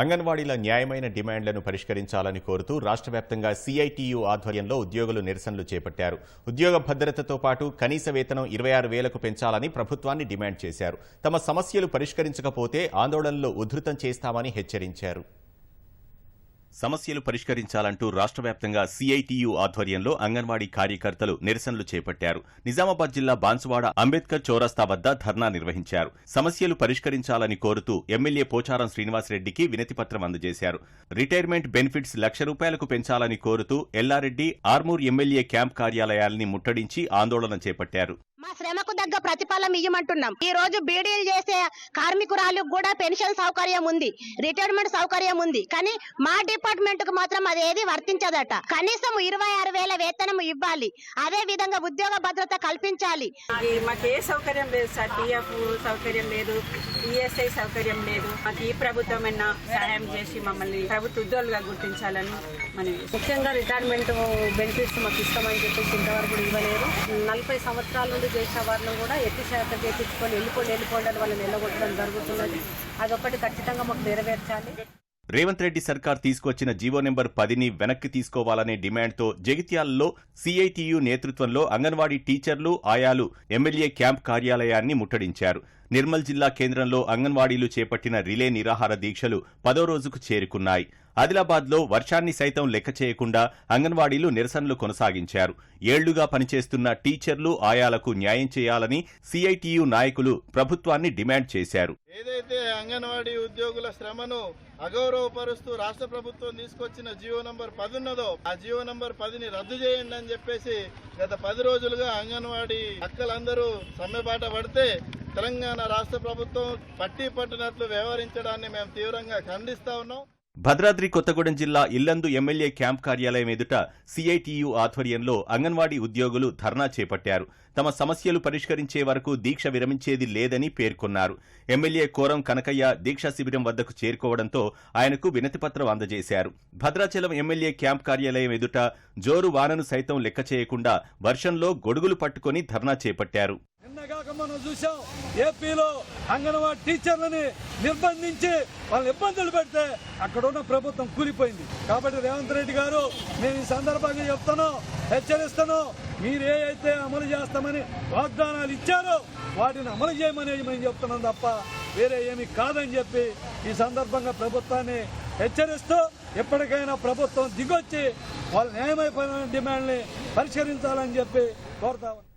అంగన్వాడీల న్యాయమైన డిమాండ్లను పరిష్కరించాలని కోరుతూ రాష్ట్ర వ్యాప్తంగా సిఐటియు ఆధ్వర్యంలో ఉద్యోగులు నిరసనలు చేపట్టారు. ఉద్యోగ భద్రతతో పాటు కనీస వేతనం ఇరవై ఆరు వేలకు పెంచాలని ప్రభుత్వాన్ని డిమాండ్ చేశారు. తమ సమస్యలు పరిష్కరించకపోతే ఆందోళనలు ఉధృతం చేస్తామని హెచ్చరించారు. సమస్యలు పరిష్కరించాలంటూ రాష్ట్ర వ్యాప్తంగా సిఐటియు ఆధ్వర్యంలో అంగన్వాడీ కార్యకర్తలు నిరసనలు చేపట్టారు. నిజామాబాద్ జిల్లా బాన్సువాడ అంబేద్కర్ చౌరస్తా వద్ద ధర్నా నిర్వహించారు. సమస్యలు పరిష్కరించాలని కోరుతూ ఎమ్మెల్యే పోచారం శ్రీనివాసరెడ్డికి వినతిపత్రం అందజేశారు. రిటైర్మెంట్ బెనిఫిట్స్ లక్ష రూపాయలకు పెంచాలని కోరుతూ ఎల్లారెడ్డి ఆర్మూర్ ఎమ్మెల్యే క్యాంప్ కార్యాలయాల్ని ముట్టడించి ఆందోళన చేపట్టారు. మా శ్రమకు తగ్గ ప్రతిఫలం ఇయ్యమంటున్నాం. ఈ రోజు బీడీలు చేసే కార్మికురాలకు కూడా పెన్షన్ సౌకర్యం ఉంది రిటైర్మెంట్ సౌకర్యం ఉంది. కానీ మా డిపార్ట్మెంట్కు మాత్రం అది ఏది వర్తించదట. కనీసం ఇరవై ఆరు వేల వేతనం ఇవ్వాలి. అదే విధంగా ఉద్యోగ భద్రత కల్పించాలి. మాకు ఏ సౌకర్యం లేదు సార్. పిఎఫ్ సౌకర్యం లేదు ఈఎస్ఐ సౌకర్యం లేదు. మాకు ఈ ప్రభుత్వం అయినా సహాయం చేసి మమ్మల్ని ప్రభుత్వ ఉద్యోగులుగా గుర్తించాలని మనం ముఖ్యంగా రిటైర్మెంట్ బెనిఫిట్స్ మాకు ఇస్తామని చెప్పేసి ఇంతవరకు కూడా ఇవ్వలేరు నలభై సంవత్సరాల నుండి చేసిన వారిని కూడా ఎత్తి శాతం చేయించుకొని వెళ్ళిపోండి వెళ్ళిపోండి అని వాళ్ళని జరుగుతున్నది. అదొకటి ఖచ్చితంగా మాకు నెరవేర్చాలి. రేవంత్ రెడ్డి సర్కార్ తీసుకొచ్చిన జీవో నెంబర్ పదిని వెనక్కి తీసుకోవాలనే డిమాండ్తో జగిత్యాలలో సిఐటియు నేతృత్వంలో అంగన్వాడీ టీచర్లు ఆయాలు ఎమ్మెల్యే క్యాంప్ కార్యాలయాన్ని ముట్టడించారు. నిర్మల్ జిల్లా కేంద్రంలో అంగన్వాడీలు చేపట్టిన రిలే నిరాహార దీక్షలు పదో రోజుకు చేరుకున్నాయి. ఆదిలాబాద్లో వర్షాన్ని సైతం లెక్క చేయకుండా అంగన్వాడీలు నిరసనలు కొనసాగించారు. ఏళ్ళుగా పనిచేస్తున్న టీచర్లు ఆయాలకు న్యాయం చేయాలని సిఐటియు నాయకులు ప్రభుత్వాన్ని డిమాండ్ చేశారు. ఏదైతే అంగన్వాడీ ఉద్యోగుల శ్రమను అగౌరవపరుస్తూ రాష్ట్ర ప్రభుత్వం తీసుకొచ్చిన జియో నంబర్ పది ఉన్నదో ఆ జియో నంబర్ పదిని రద్దు చేయండి అని చెప్పేసి గత పది రోజులుగా అంగన్వాడీ అక్కలందరూ సమ్మెబాట పడితే తెలంగాణ రాష్ట్ర ప్రభుత్వం పట్టి పట్టినట్లు వ్యవహరించడాన్ని మేము తీవ్రంగా ఖండిస్తా ఉన్నాం. భద్రాద్రి కొత్తగూడెం జిల్లా ఇల్లందు ఎమ్మెల్యే క్యాంప్ కార్యాలయం ఎదుట సిఐటియు ఆధ్వర్యంలో అంగన్వాడీ ఉద్యోగులు ధర్నా చేపట్టారు. తమ సమస్యలు పరిష్కరించే వరకు దీక్ష విరమించేది లేదని పేర్కొన్నారు. ఎమ్మెల్యే కోరం కనకయ్య దీక్షా శిబిరం వద్దకు చేరుకోవడంతో ఆయనకు వినతిపత్రం అందజేశారు. భద్రాచలం ఎమ్మెల్యే క్యాంప్ కార్యాలయం ఎదుట జోరు వానను సైతం లెక్క చేయకుండా వర్షంలో గొడుగులు పట్టుకొని ధర్నా చేపట్టారు. నిన్నగాక మనం చూసాం ఏపీలో అంగన్వాడీ టీచర్లని నిర్బంధించి వాళ్ళని ఇబ్బందులు పెడితే అక్కడ ఉన్న ప్రభుత్వం కూలిపోయింది. కాబట్టి రేవంత్ రెడ్డి గారు నేను ఈ సందర్భంగా చెప్తాను హెచ్చరిస్తాను మీరు ఏదైతే అమలు చేస్తామని వాగ్దానాలు ఇచ్చారో. వాటిని అమలు చేయమని మేము చెప్తున్నాం తప్ప వేరే ఏమి కాదని చెప్పి ఈ సందర్భంగా ప్రభుత్వాన్ని హెచ్చరిస్తూ ఎప్పటికైనా ప్రభుత్వం దిగొచ్చి వాళ్ళ న్యాయమైపోయిన డిమాండ్ని పరిష్కరించాలని చెప్పి కోరుతా ఉన్నాం.